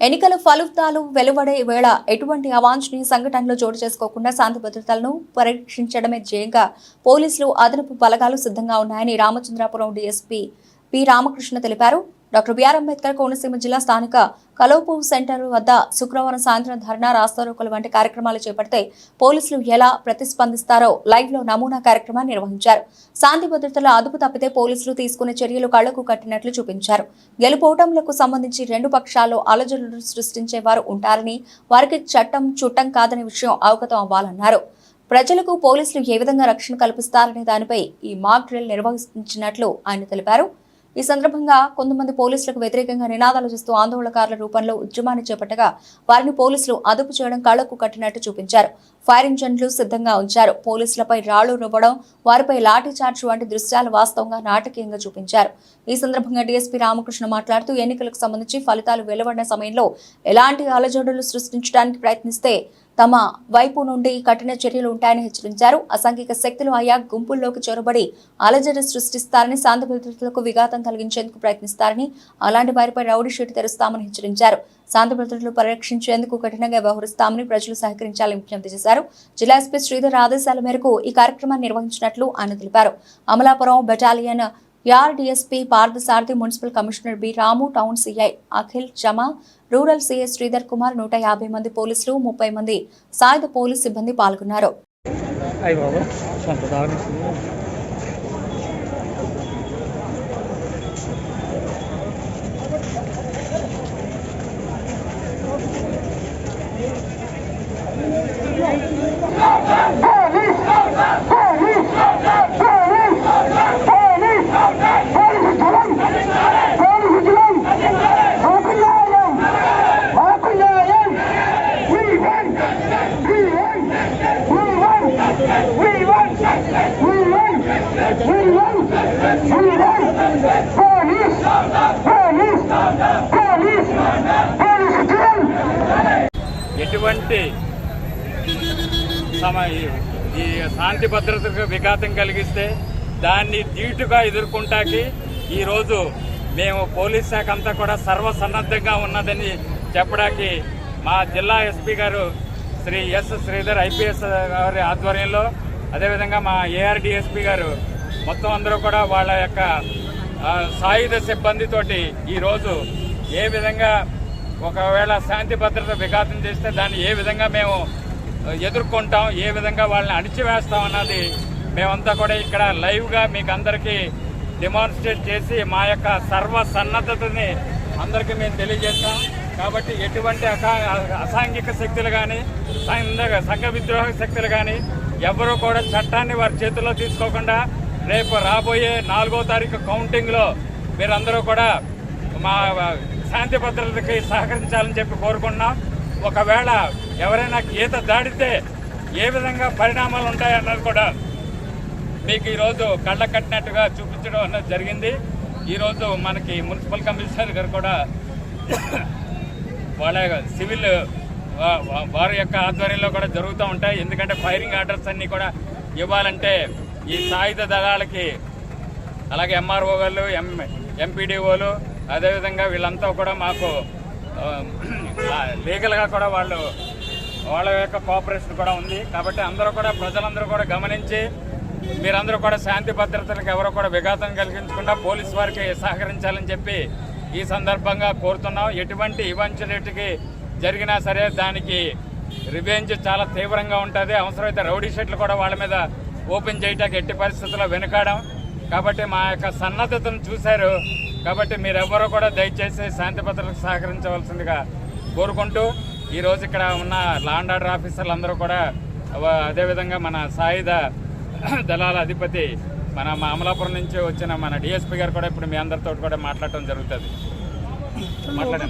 ఎన్నికల ఫలితాలు వెలువడే వేళ ఎటువంటి అవాంఛనీయ సంఘటనలు చోటు చేసుకోకుండా శాంతి భద్రతలను పరీక్షించడమే ధ్యేయంగా పోలీసులు అదనపు బలగాలు సిద్ధంగా ఉన్నాయని రామచంద్రాపురం డీఎస్పీ పి రామకృష్ణ తెలిపారు. డాక్టర్ బిఆర్ అంబేద్కర్ కోనసీమ జిల్లా స్థానిక కలోపు సెంటర్ వద్ద శుక్రవారం సాయంత్రం ధర్నా రాస్తారోకలు వంటి కార్యక్రమాలు చేపడితే పోలీసులు ఎలా ప్రతిస్పందిస్తారో లైవ్లో నమూనా కార్యక్రమాన్ని నిర్వహించారు. శాంతి భద్రతల అదుపు తప్పితే పోలీసులు తీసుకునే చర్యలు కళ్ళకు కట్టినట్లు చూపించారు. గెలుపోటములకు సంబంధించి రెండు పక్షాల్లో అలజడులు సృష్టించే వారు ఉంటారని వారికి చట్టం చుట్టం కాదనే విషయం అవగతం అవ్వాలన్నారు. ప్రజలకు పోలీసులు ఏ విధంగా రక్షణ కల్పిస్తారనే దానిపై ఈ మాక్ డ్రిల్ నిర్వహించినట్లు ఆయన తెలిపారు. ఈ సందర్భంగా కొంతమంది పోలీసులకు వ్యతిరేకంగా నినాదాలు చేస్తూ ఆందోళనకారుల రూపంలో ఉద్యమాన్ని చేపట్టగా వారిని పోలీసులు అదుపు చేయడం కళ్ళకు కట్టినట్టు చూపించారు. ఫైర్ ఇంజన్లు సిద్ధంగా ఉంచారు. పోలీసులపై రాళ్ళు రువ్వడం వారిపై లాఠీ చార్జ్ వంటి దృశ్యాలు వాస్తవంగా నాటకీయంగా చూపించారు. ఈ సందర్భంగా డీఎస్పీ రామకృష్ణ మాట్లాడుతూ ఎన్నికలకు సంబంధించి ఫలితాలు వెలువడిన సమయంలో ఎలాంటి అలజడులు సృష్టించడానికి ప్రయత్నిస్తే తమ వైపు నుండి కఠిన చర్యలు ఉంటాయని హెచ్చరించారు. అసాంఘిక శక్తులు ఆయా గుంపుల్లోకి చొరబడి అలజడి సృష్టిస్తారని శాంతి భద్రతలకు విఘాతం కలిగించేందుకు ప్రయత్నిస్తారని అలాంటి వారిపై రౌడీ షీట్ తెరుస్తామని హెచ్చరించారు. శాంతిభద్రతలు పరిరక్షించేందుకు కఠినంగా వ్యవహరిస్తామని ప్రజలు సహకరించాలని విజ్ఞప్తి చేశారు. జిల్లా ఎస్పీ శ్రీధర్ ఆదేశాల మేరకు ఈ కార్యక్రమాన్ని నిర్వహించినట్లు ఆయన తెలిపారు. అమలాపురం బెటాలియన్ యార్ DSP Parthasarathi municipal commissioner B. Ramu town CI Akhil Jama rural CI Sridhar Kumar నూట యాభై మంది పోలీసులు ముప్పై మంది సాయుధ పోలీస్ సిబ్బంది పాల్గొన్నారు. ఎటువంటి సమ ఈ శాంతి భద్రతకు విఘాతం కలిగిస్తే దాన్ని ధీటుగా ఎదుర్కొంటాకి ఈరోజు మేము పోలీస్ శాఖ అంతా కూడా సర్వసన్నద్ధంగా ఉన్నదని చెప్పడానికి మా జిల్లా ఎస్పీ గారు శ్రీ ఎస్ శ్రీధర్ ఐపీఎస్ గారి ఆధ్వర్యంలో అదేవిధంగా మా ఏఆర్డిఎస్పి గారు మొత్తం అందరూ కూడా వాళ్ళ యొక్క సాయుధ సిబ్బందితోటి ఈరోజు ఏ విధంగా ఒకవేళ శాంతి భద్రత విఘాతం చేస్తే దాన్ని ఏ విధంగా మేము ఎదుర్కొంటాం ఏ విధంగా వాళ్ళని అణిచివేస్తాం అన్నది మేమంతా కూడా ఇక్కడ లైవ్గా మీకు అందరికీ డిమాన్స్ట్రేట్ చేసి మా యొక్క సర్వ సన్నద్ధతని అందరికీ మేము తెలియజేస్తాం. కాబట్టి ఎటువంటి అసా- అసాంఘిక శక్తులు కానీ సంఘ విద్రోహ శక్తులు కానీ ఎవరూ కూడా చట్టాన్ని వారి చేతుల్లో తీసుకోకుండా రేపు రాబోయే నాలుగో తారీఖు కౌంటింగ్లో మీరందరూ కూడా మా శాంతి భద్రతకి సహకరించాలని చెప్పి కోరుకుంటున్నాం. ఒకవేళ ఎవరైనా గీత దాడితే ఏ విధంగా పరిణామాలు ఉంటాయన్నది కూడా మీకు ఈరోజు కళ్ళ కట్టినట్టుగా చూపించడం అన్నది జరిగింది. ఈరోజు మనకి మున్సిపల్ కమిషనర్ గారు కూడా వాళ్ళ సివిల్ వారి యొక్క ఆధ్వర్యంలో కూడా జరుగుతూ ఉంటాయి. ఎందుకంటే ఫైరింగ్ ఆర్డర్స్ అన్నీ కూడా ఇవ్వాలంటే ఈ సాయుధ దళాలకి అలాగే ఎంఆర్ఓ వాళ్ళు ఎం ఎంపీడీఓలు అదేవిధంగా వీళ్ళంతా కూడా మాకు లీగల్గా కూడా వాళ్ళు వాళ్ళ యొక్క కోఆపరేషన్ కూడా ఉంది. కాబట్టి అందరూ కూడా ప్రజలందరూ కూడా గమనించి మీరందరూ కూడా శాంతి భద్రతలకు ఎవరు కూడా విఘాతం కలిగించకుండా పోలీస్ వారికి సహకరించాలని చెప్పి ఈ సందర్భంగా కోరుతున్నాం. ఎటువంటి ఇవంచులేటికి జరిగినా సరే దానికి రివెంజ్ చాలా తీవ్రంగా ఉంటుంది. అవసరమైతే రౌడీ షెట్లు కూడా వాళ్ళ మీద ఓపెన్ చేయటానికి ఎట్టి పరిస్థితుల్లో వెనుకాడం. కాబట్టి మా యొక్క సన్నద్ధతను చూశారు. కాబట్టి మీరెవ్వరూ కూడా దయచేసి శాంతి భద్రతలకు సహకరించవలసిందిగా కోరుకుంటూ ఈరోజు ఇక్కడ ఉన్న లాండ్ ఆర్డర్ ఆఫీసర్లు అందరూ కూడా అదేవిధంగా మన సాయుధ దళాల అధిపతి మన మా అమలాపురం నుంచి వచ్చిన మన డిఎస్పీ గారు కూడా ఇప్పుడు మీ అందరితో కూడా మాట్లాడటం జరుగుతుంది. మాట్లాడండి.